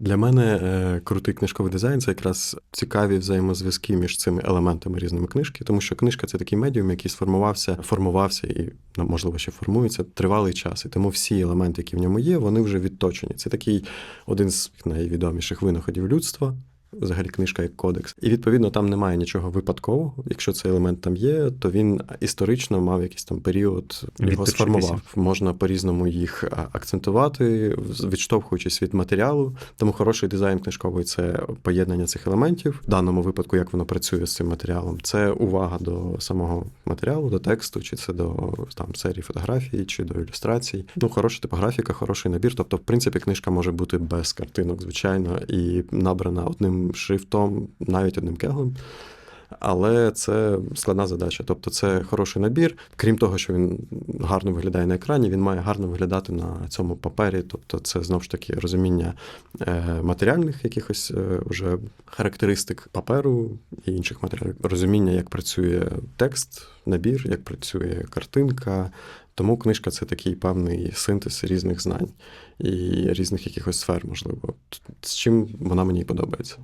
Для мене е, крутий книжковий дизайн це якраз цікаві взаємозв'язки між цими елементами різними книжки, тому що книжка це такий медіум, який сформувався, формувався і ну, можливо ще формується тривалий час. І тому всі елементи, які в ньому є, вони вже відточені. Це такий один з найвідоміших винаходів людства. Взагалі книжка як кодекс. І відповідно там немає нічого випадкового. Якщо цей елемент там є, то він історично мав якийсь там період, його сформував. Можна по-різному їх акцентувати, відштовхуючись від матеріалу. Тому хороший дизайн книжковий це поєднання цих елементів. В даному випадку, як воно працює з цим матеріалом, це увага до самого матеріалу, до тексту, чи це до там серії фотографій, чи до ілюстрацій. Ну, хороша типографіка, хороший набір. Тобто, в принципі, книжка може бути без картинок, звичайно, і набрана одним шрифтом, навіть одним кеглем. Але це складна задача. Тобто, це хороший набір. Крім того, що він гарно виглядає на екрані, він має гарно виглядати на цьому папері. Тобто, це знову ж таки розуміння е, матеріальних якихось е, вже характеристик паперу і інших матеріалів, розуміння, як працює текст, набір, як працює картинка. Тому книжка це такий певний синтез різних знань і різних якихось сфер, можливо. З чим вона мені подобається.